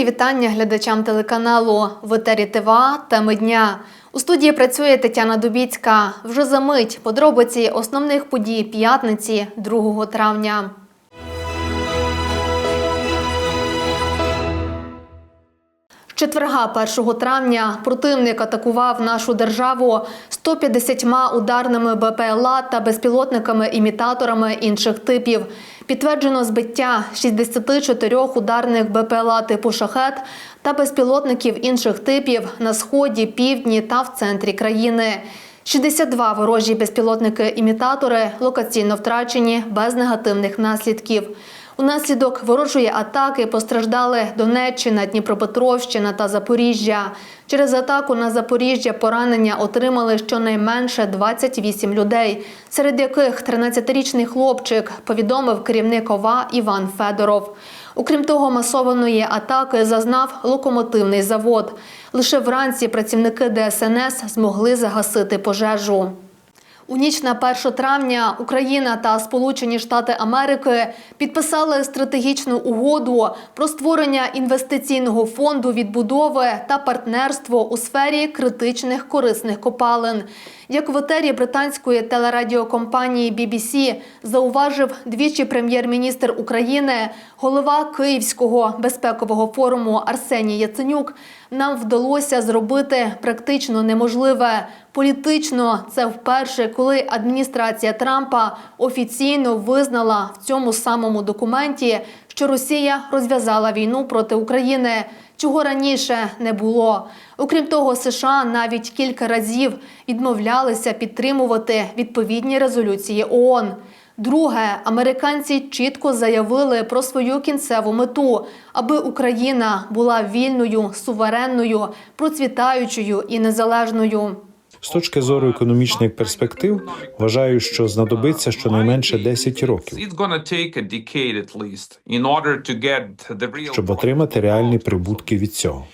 Щирі вітання глядачам телеканалу в етері теми дня. У студії працює Тетяна Дубіцька. Вже за мить подробиці основних подій п'ятниці 2 травня. Четверга 1 травня противник атакував нашу державу 150 ударними БПЛА та безпілотниками-імітаторами інших типів. Підтверджено збиття 64 ударних БПЛА типу «Шахет» та безпілотників інших типів на сході, півдні та в центрі країни. 62 ворожі безпілотники-імітатори локаційно втрачені без негативних наслідків. Унаслідок ворожої атаки постраждали Донеччина, Дніпропетровщина та Запоріжжя. Через атаку на Запоріжжя поранення отримали щонайменше 28 людей, серед яких 13-річний хлопчик, повідомив керівник ОВА Іван Федоров. Окрім того, масованої атаки зазнав локомотивний завод. Лише вранці працівники ДСНС змогли загасити пожежу. У ніч на 1 травня Україна та Сполучені Штати Америки підписали стратегічну угоду про створення інвестиційного фонду відбудови та партнерство у сфері критичних корисних копалин. Як в етері британської телерадіокомпанії BBC зауважив двічі прем'єр-міністр України, голова Київського безпекового форуму Арсеній Яценюк, нам вдалося зробити практично неможливе. Політично це вперше, коли адміністрація Трампа офіційно визнала в цьому самому документі, що Росія розв'язала війну проти України, чого раніше не було. Окрім того, США навіть кілька разів відмовлялися підтримувати відповідні резолюції ООН. Друге, американці чітко заявили про свою кінцеву мету, аби Україна була вільною, суверенною, процвітаючою і незалежною. З точки зору економічних перспектив, вважаю, що знадобиться щонайменше 10 років, щоб отримати реальні прибутки від цього.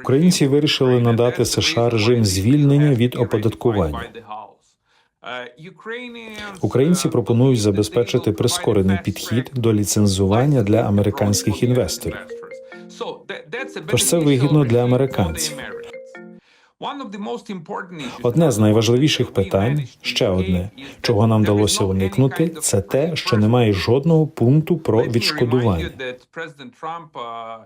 Українці вирішили надати США режим звільнення від оподаткування. Uh, Українці uh, пропонують забезпечити прискорений підхід до ліцензування для американських інвесторів. Тож це вигідно для американців. Одне з найважливіших питань, ще одне, чого нам вдалося уникнути, це те, що немає жодного пункту про відшкодування. uh,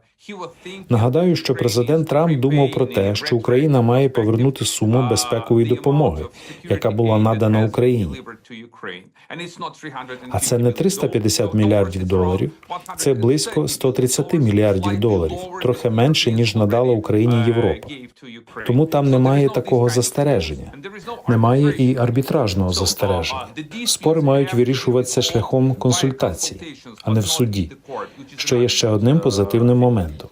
Нагадаю, що президент Трамп думав про те, що Україна має повернути суму безпекової допомоги, яка була надана Україні. А це не 350 мільярдів доларів, це близько 130 мільярдів доларів, трохи менше ніж надала Україні Європа. Тому там немає такого застереження, немає і арбітражного застереження. Спори мають вирішуватися шляхом консультацій, а не в суді, що є ще одним позитивним моментом.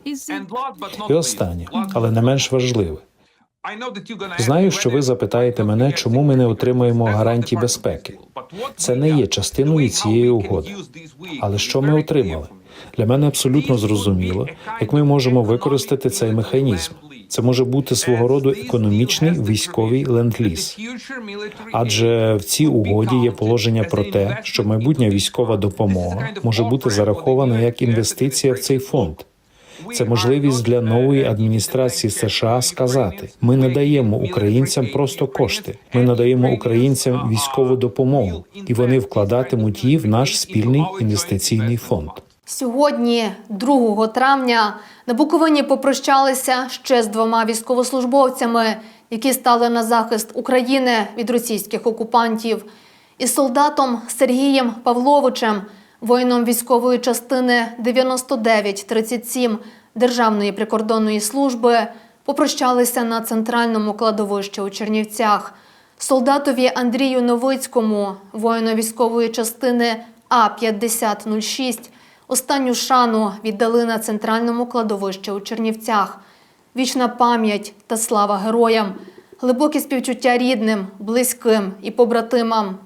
І останнє, але не менш важливе. Знаю, що ви запитаєте мене, чому ми не отримуємо гарантій безпеки. Це не є частиною цієї угоди. Але що ми отримали? Для мене абсолютно зрозуміло, як ми можемо використати цей механізм. Це може бути свого роду економічний військовий ленд-ліз. Адже в цій угоді є положення про те, що майбутня військова допомога може бути зарахована як інвестиція в цей фонд. Це можливість для нової адміністрації США сказати: ми не даємо українцям просто кошти, ми надаємо українцям військову допомогу, і вони вкладатимуть її в наш спільний інвестиційний фонд. Сьогодні, 2 травня, на Буковині попрощалися ще з двома військовослужбовцями, які стали на захист України від російських окупантів, із солдатом Сергієм Павловичем, воїном військової частини 9937 Державної прикордонної служби, попрощалися на центральному кладовищі у Чернівцях. Солдатові Андрію Новицькому, воїну військової частини А 5006 Останню шану віддали на центральному кладовищі у Чернівцях. Вічна пам'ять та слава героям, глибокі співчуття рідним, близьким і побратимам.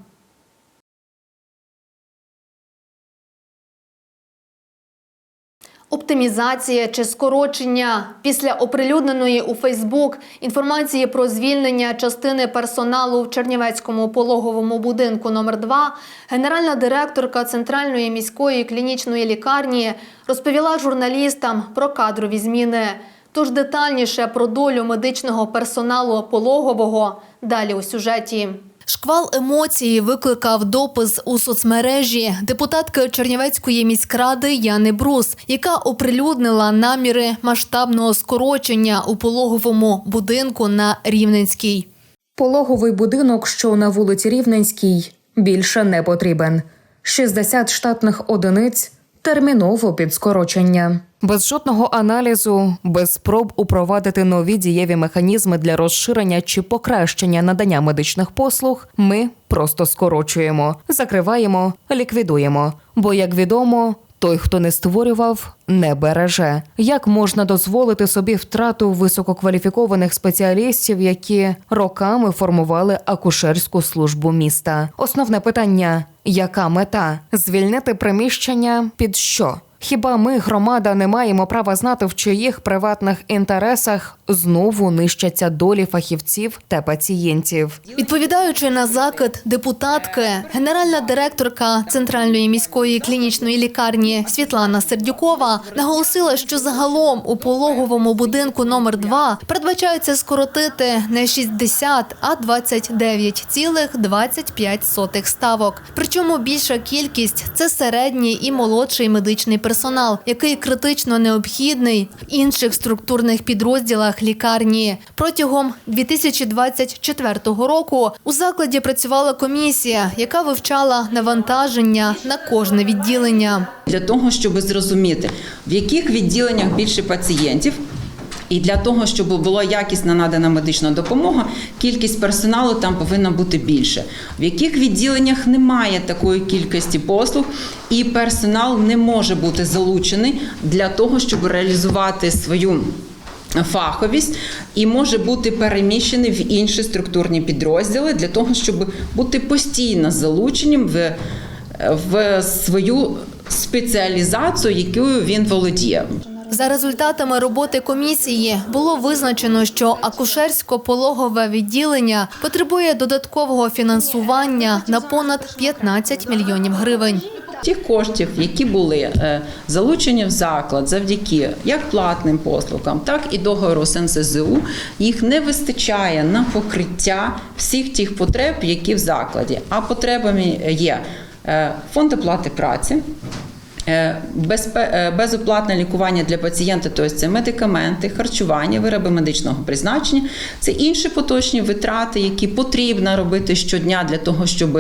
Оптимізація чи скорочення після оприлюдненої у Фейсбук інформації про звільнення частини персоналу в Чернівецькому пологовому будинку номер 2 генеральна директорка Центральної міської клінічної лікарні розповіла журналістам про кадрові зміни. Тож детальніше про долю медичного персоналу пологового далі у сюжеті. Шквал емоцій викликав допис у соцмережі депутатки Чернівецької міськради Яни Брус, яка оприлюднила наміри масштабного скорочення у пологовому будинку на Рівненській. Пологовий будинок, що на вулиці Рівненській, більше не потрібен. 60 штатних одиниць терміново під скорочення. Без жодного аналізу, без спроб упровадити нові дієві механізми для розширення чи покращення надання медичних послуг, ми просто скорочуємо, закриваємо, ліквідуємо. Бо, як відомо, той, хто не створював, не береже. Як можна дозволити собі втрату висококваліфікованих спеціалістів, які роками формували акушерську службу міста? Основне питання: яка мета? Звільнити приміщення під що? Хіба ми, громада, не маємо права знати, в чиїх приватних інтересах знову нищаться долі фахівців та пацієнтів? Відповідаючи на закид депутатки, генеральна директорка Центральної міської клінічної лікарні Світлана Сердюкова наголосила, що загалом у пологовому будинку номер 2 передбачається скоротити не 60, а 29,25 ставок. Причому більша кількість це середній і молодший медичний персонал, який критично необхідний в інших структурних підрозділах лікарні. Протягом 2024 року у закладі працювала комісія, яка вивчала навантаження на кожне відділення. для того, щоб зрозуміти, в яких відділеннях більше пацієнтів. І для того, щоб була якісна надана медична допомога, кількість персоналу там повинна бути більше. В яких відділеннях немає такої кількості послуг, і персонал не може бути залучений для того, щоб реалізувати свою фаховість і може бути переміщений в інші структурні підрозділи для того, щоб бути постійно залученим в, в свою спеціалізацію, якою він володіє. За результатами роботи комісії було визначено, що акушерсько-пологове відділення потребує додаткового фінансування на понад 15 мільйонів гривень. Тих коштів, які були е, залучені в заклад завдяки як платним послугам, так і договору з НСЗУ, їх не вистачає на покриття всіх тих потреб, які в закладі. А потребами є е, фонд оплати праці. Е, е, Безоплатне лікування для пацієнта, тобто це медикаменти, харчування, вироби медичного призначення, це інші поточні витрати, які потрібно робити щодня для того, щоб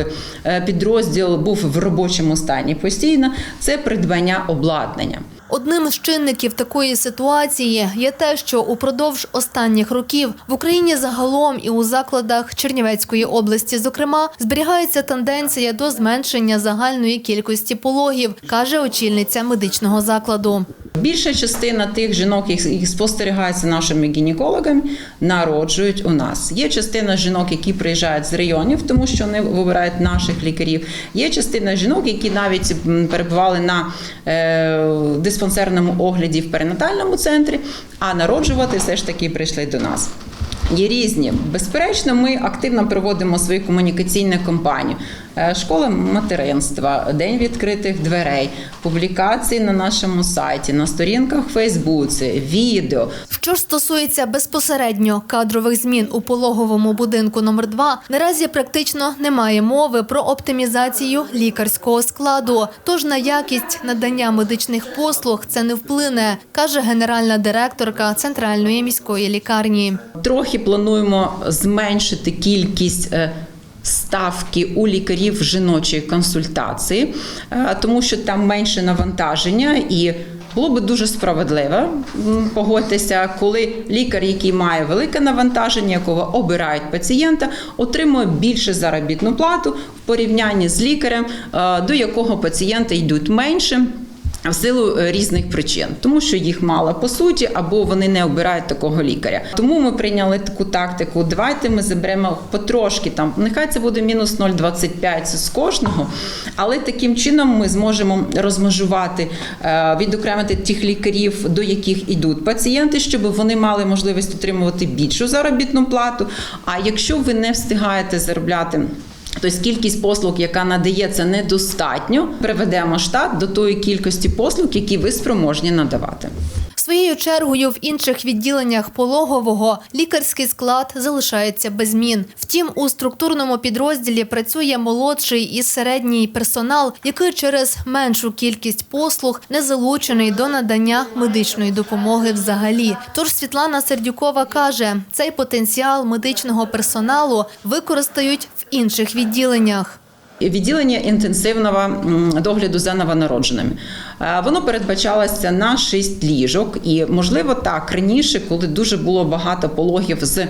е, підрозділ був в робочому стані постійно. Це придбання обладнання. Одним з чинників такої ситуації є те, що упродовж останніх років в Україні загалом і у закладах Чернівецької області, зокрема, зберігається тенденція до зменшення загальної кількості пологів, каже очільниця медичного закладу. Більша частина тих жінок, які спостерігаються нашими гінекологами, народжують у нас. Є частина жінок, які приїжджають з районів, тому що вони вибирають наших лікарів. Є частина жінок, які навіть перебували на е, диспансерному огляді в перинатальному центрі, а народжувати все ж таки прийшли до нас. Є різні. Безперечно, ми активно проводимо свою комунікаційну кампанію. Е, Школа материнства, день відкритих дверей, публікації на нашому сайті, на сторінках Фейсбуці, відео. Що ж стосується безпосередньо кадрових змін у пологовому будинку номер 2 наразі практично немає мови про оптимізацію лікарського складу. Тож на якість надання медичних послуг це не вплине, каже генеральна директорка центральної міської лікарні. Трохи плануємо зменшити кількість. Ставки у лікарів жіночої консультації, е, тому що там менше навантаження, і було би дуже справедливо погодьтеся, коли лікар, який має велике навантаження, якого обирають пацієнта, отримує більше заробітну плату в порівнянні з лікарем, е, до якого пацієнти йдуть менше. В силу е, різних причин, тому що їх мало по суті, або вони не обирають такого лікаря. Тому ми прийняли таку тактику. Давайте ми заберемо потрошки там. Нехай це буде мінус 0,25 з кожного, але таким чином ми зможемо розмежувати, е, відокремити тих лікарів, до яких йдуть пацієнти, щоб вони мали можливість отримувати більшу заробітну плату. А якщо ви не встигаєте заробляти. Тобто кількість послуг, яка надається, недостатньо, приведемо штат до тої кількості послуг, які ви спроможні надавати. Своєю чергою в інших відділеннях пологового лікарський склад залишається без змін. Втім, у структурному підрозділі працює молодший і середній персонал, який через меншу кількість послуг не залучений до надання медичної допомоги взагалі. Тож Світлана Сердюкова каже, цей потенціал медичного персоналу використають в інших відділеннях. Відділення інтенсивного догляду за новонародженими. Воно передбачалося на 6 ліжок, і можливо так раніше, коли дуже було багато пологів з е,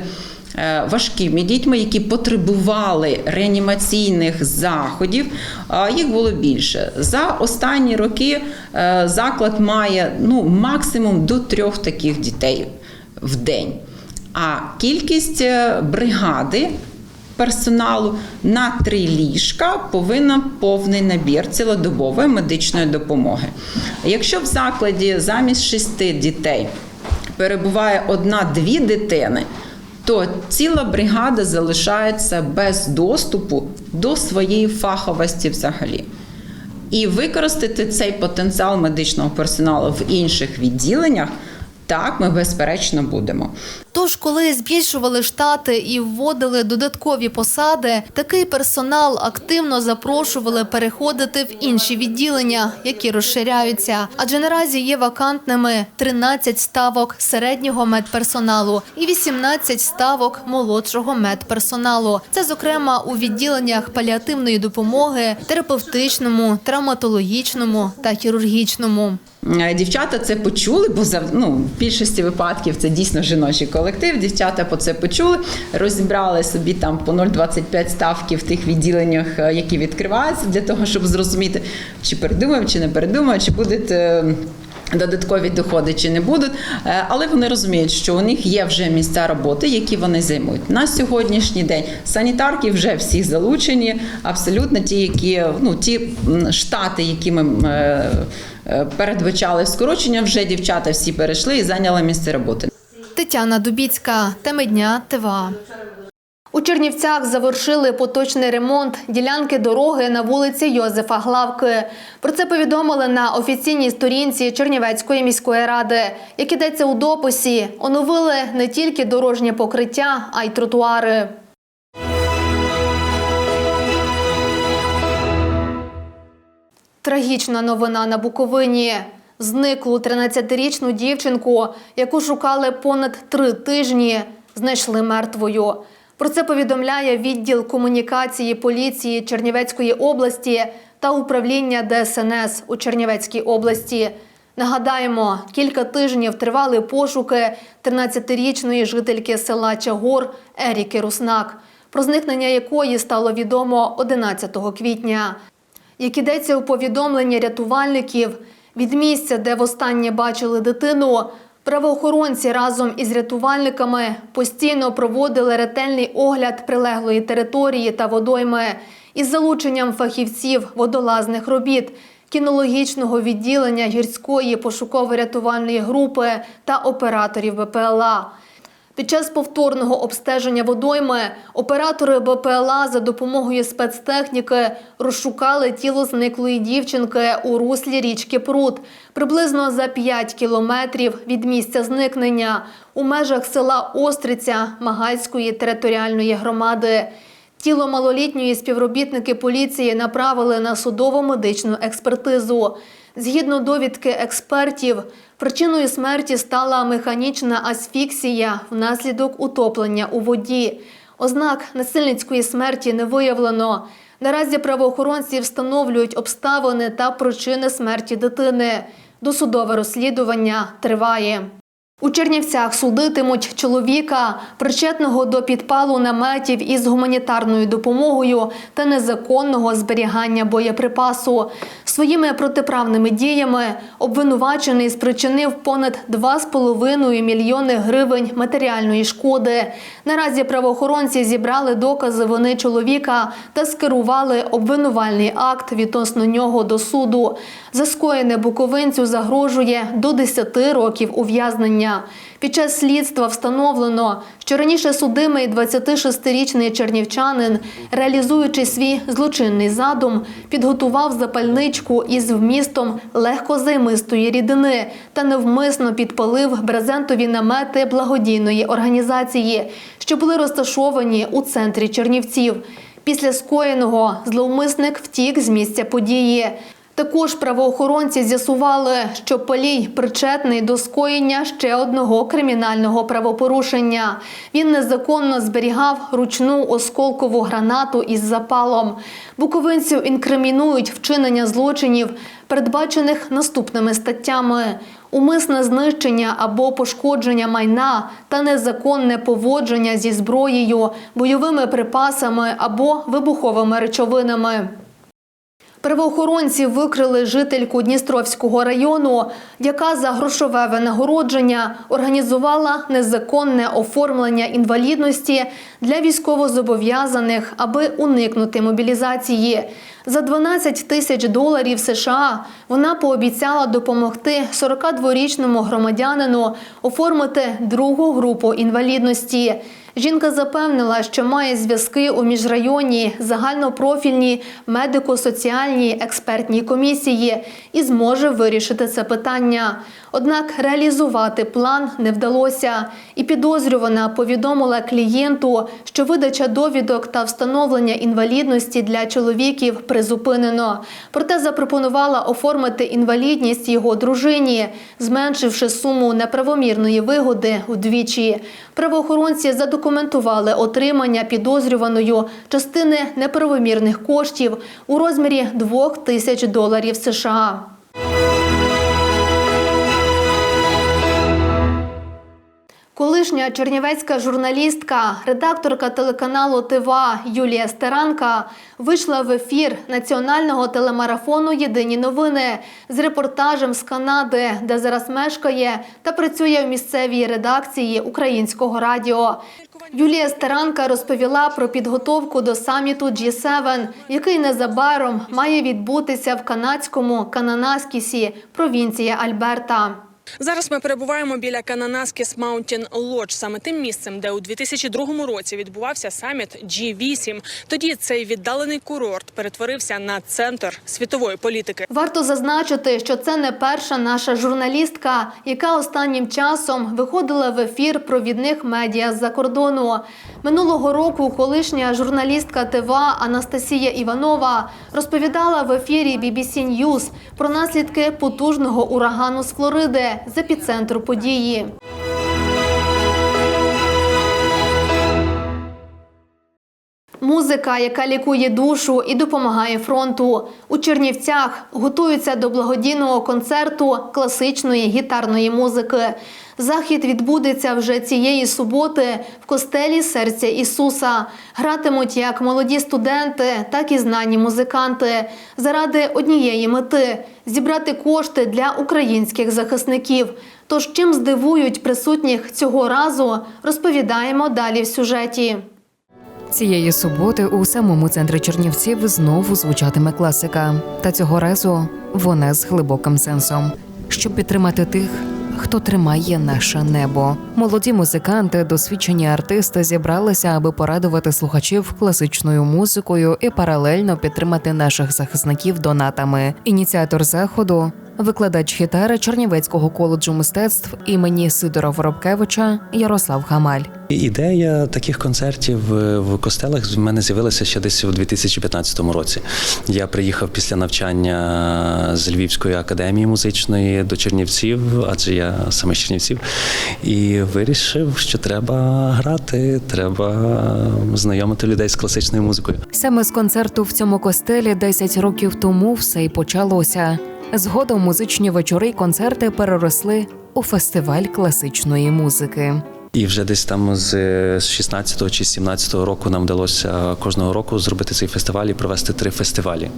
важкими дітьми, які потребували реанімаційних заходів, їх було більше. За останні роки е, заклад має ну максимум до трьох таких дітей в день. А кількість е, бригади персоналу на три ліжка повинен повний набір цілодобової медичної допомоги. Якщо в закладі замість шести дітей перебуває одна-дві дитини, то ціла бригада залишається без доступу до своєї фаховості взагалі. І використати цей потенціал медичного персоналу в інших відділеннях, так ми безперечно будемо. Тож, коли збільшували штати і вводили додаткові посади, такий персонал активно запрошували переходити в інші відділення, які розширяються. Адже наразі є вакантними 13 ставок середнього медперсоналу і 18 ставок молодшого медперсоналу. Це, зокрема, у відділеннях паліативної допомоги, терапевтичному, травматологічному та хірургічному. Е, Дівчата це почули, бо ну, більшості випадків це дійсно жіночий колектив. Дівчата по це почули, розібрали собі там по 0,25 ставки в тих відділеннях, е, які відкриваються, для того, щоб зрозуміти, чи передумаємо, чи не передумаємо, чи будуть. е, Додаткові доходи чи не будуть, Е, але вони розуміють, що у них є вже місця роботи, які вони займуть на сьогоднішній день. Санітарки вже всі залучені, абсолютно ті, які ну ті штати, які ми е, передбачали скорочення, вже дівчата всі перейшли і зайняли місце роботи. Тетяна Дубіцька, теми дня ТВА. У Чернівцях завершили поточний ремонт ділянки дороги на вулиці Йозефа Главки. Про це повідомили на офіційній сторінці Чернівецької міської ради. Як ідеться у дописі, оновили не тільки дорожнє покриття, а й тротуари. Трагічна новина на Буковині. Зниклу 13-річну дівчинку, яку шукали понад три тижні, знайшли мертвою. Про це повідомляє відділ комунікації поліції Чернівецької області та управління ДСНС у Чернівецькій області. Нагадаємо, кілька тижнів тривали пошуки 13-річної жительки села Чагор Еріки Руснак, про зникнення якої стало відомо 11 квітня. Як ідеться у повідомленні рятувальників, від місця, де востаннє бачили дитину, правоохоронці разом із рятувальниками постійно проводили ретельний огляд прилеглої території та водойми із залученням фахівців водолазних робіт, кінологічного відділення гірської пошуково-рятувальної групи та операторів БПЛА. Під час повторного обстеження водойми оператори БПЛА за допомогою спецтехніки розшукали тіло зниклої дівчинки у руслі річки Прут приблизно за 5 кілометрів від місця зникнення у межах села Остриця Магальської територіальної громади. Тіло малолітньої співробітники поліції направили на судово-медичну експертизу. Згідно довідки експертів, причиною смерті стала механічна асфіксія внаслідок утоплення у воді. Ознак насильницької смерті не виявлено. Наразі правоохоронці встановлюють обставини та причини смерті дитини. Досудове розслідування триває. У Чернівцях судитимуть чоловіка, причетного до підпалу наметів із гуманітарною допомогою та незаконного зберігання боєприпасу. Своїми протиправними діями обвинувачений спричинив понад 2,5 мільйони гривень матеріальної шкоди. Наразі правоохоронці зібрали докази вини чоловіка та скерували обвинувальний акт відносно нього до суду. За скоєне буковинцю загрожує до 10 років ув'язнення. Під час слідства встановлено, що раніше судимий 26-річний чернівчанин, реалізуючи свій злочинний задум, підготував запальничку із вмістом легкозаймистої рідини та невмисно підпалив брезентові намети благодійної організації, що були розташовані у центрі Чернівців. Після скоєного зловмисник втік з місця події. Також правоохоронці з'ясували, що Палій причетний до скоєння ще одного кримінального правопорушення. Він незаконно зберігав ручну осколкову гранату із запалом. Буковинців інкримінують вчинення злочинів, передбачених наступними статтями: умисне знищення або пошкодження майна та незаконне поводження зі зброєю, бойовими припасами або вибуховими речовинами. Правоохоронці викрили жительку Дністровського району, яка за грошове винагородження організувала незаконне оформлення інвалідності для військовозобов'язаних, аби уникнути мобілізації. За 12 тисяч доларів США вона пообіцяла допомогти 42-річному громадянину оформити другу групу інвалідності. Жінка запевнила, що має зв'язки у міжрайонній загальнопрофільній медико-соціальній експертній комісії і зможе вирішити це питання. Однак реалізувати план не вдалося, і підозрювана повідомила клієнту, що видача довідок та встановлення інвалідності для чоловіків призупинено. Проте запропонувала оформити інвалідність його дружині, зменшивши суму неправомірної вигоди вдвічі. Правоохоронці задокументували отримання підозрюваною частини неправомірних коштів у розмірі 2 тисяч доларів США. Колишня чернівецька журналістка, редакторка телеканалу ТИВА Юлія Стеранка вийшла в ефір національного телемарафону Єдині новини з репортажем з Канади, де зараз мешкає та працює в місцевій редакції українського радіо. Юлія Стеранка розповіла про підготовку до саміту G7, який незабаром має відбутися в канадському Кананаскісі, провінція Альберта. Зараз ми перебуваємо біля Кананаскіс Маунтін Лодж, саме тим місцем, де у 2002 році відбувався саміт G8. Тоді цей віддалений курорт перетворився на центр світової політики. Варто зазначити, що це не перша наша журналістка, яка останнім часом виходила в ефір провідних медіа з-за кордону. Минулого року колишня журналістка ТВА Анастасія Іванова розповідала в ефірі BBC News про наслідки потужного урагану з Флориди з епіцентру події. Музика, яка лікує душу і допомагає фронту. У Чернівцях готуються до благодійного концерту класичної гітарної музики. Захід відбудеться вже цієї суботи в костелі серця Ісуса. Гратимуть як молоді студенти, так і знані музиканти заради однієї мети зібрати кошти для українських захисників. Тож чим здивують присутніх цього разу, розповідаємо далі в сюжеті. Цієї суботи у самому центрі Чернівців знову звучатиме класика. Та цього разу вона з глибоким сенсом, щоб підтримати тих, хто тримає наше небо. Молоді музиканти, досвідчені артисти зібралися, аби порадувати слухачів класичною музикою і паралельно підтримати наших захисників донатами. Ініціатор заходу. Викладач гітари Чернівецького коледжу мистецтв імені Сидора Воробкевича Ярослав Хамаль. Ідея таких концертів е, в костелах в мене з'явилася ще десь у 2015 році. Я приїхав після навчання з Львівської академії музичної до Чернівців, адже я саме з Чернівців, і вирішив, що треба грати, треба знайомити людей з класичною музикою. Саме з концерту в цьому костелі 10 років тому все й почалося. Згодом музичні вечори й концерти переросли у фестиваль класичної музики. І вже десь там з 16 чи 17 року нам вдалося кожного року зробити цей фестиваль і провести три фестивалі.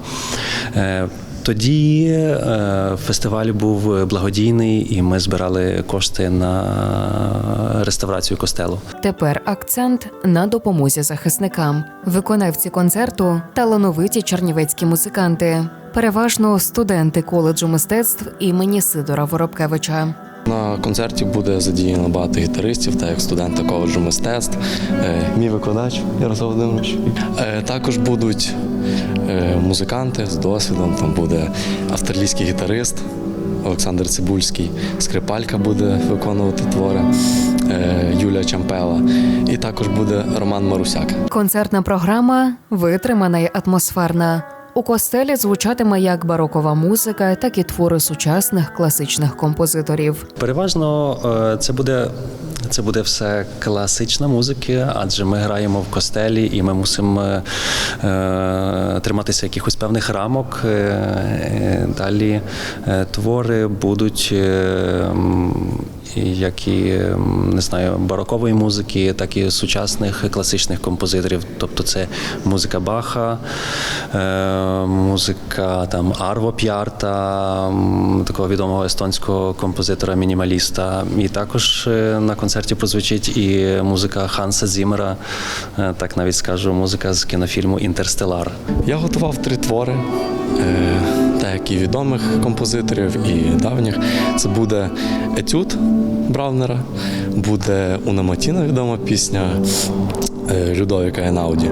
Тоді е, фестиваль був благодійний, і ми збирали кошти на реставрацію костелу. Тепер акцент на допомозі захисникам. Виконавці концерту талановиті чернівецькі музиканти, переважно студенти коледжу мистецтв імені Сидора Воробкевича. На концерті буде задіяно багато гітаристів, так як студента коледжу мистецтв, е, мій викладач Ярослав Володимирович. Е, Також будуть е, музиканти з досвідом. Там буде австралійський гітарист Олександр Цибульський, скрипалька буде виконувати твори Юлія Чампела. І також буде Роман Марусяк. Концертна програма витримана й атмосферна. У костелі звучатиме як барокова музика, так і твори сучасних класичних композиторів. Переважно е, це буде. Це буде все класична музика, адже ми граємо в костелі і ми мусимо е, триматися якихось певних рамок. Е, далі твори будуть як і не знаю, барокової музики, так і сучасних класичних композиторів. Тобто це музика Баха, е, музика там Арво П'ярта, такого відомого естонського композитора-мінімаліста. І також е, на концерті прозвучить і музика Ханса Зімера, е, так навіть скажу, музика з кінофільму Інтерстелар. Я готував три твори, так і відомих композиторів, і давніх. Це буде етюд Браунера, буде Уна Матіна, відома пісня е, Людовіка Енауді,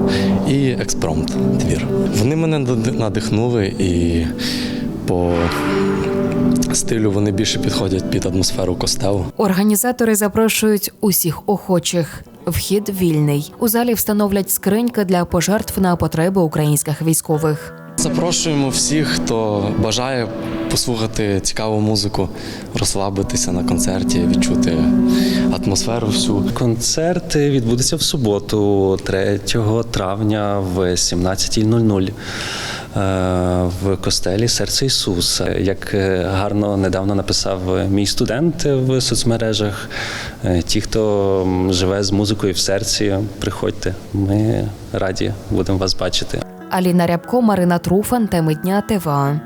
і експромт твір. Вони мене нади- надихнули і по стилю вони більше підходять під атмосферу костелу. Організатори запрошують усіх охочих. Вхід вільний. У залі встановлять скриньки для пожертв на потреби українських військових. Запрошуємо всіх, хто бажає послухати цікаву музику, розслабитися на концерті, відчути атмосферу всю. Концерт відбудеться в суботу, 3 травня в 17.00 е, в костелі Серце Ісуса. Як е, гарно недавно написав мій студент в соцмережах, е, ті, хто живе з музикою в серці, приходьте. Ми раді будемо вас бачити. Аліна Рябко, Марина Труфан, теми дня ТВА.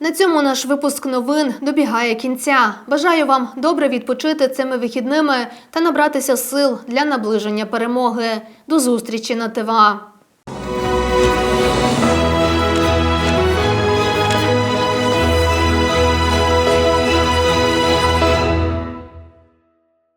На цьому наш випуск новин добігає кінця. Бажаю вам добре відпочити цими вихідними та набратися сил для наближення перемоги. До зустрічі на ТВА.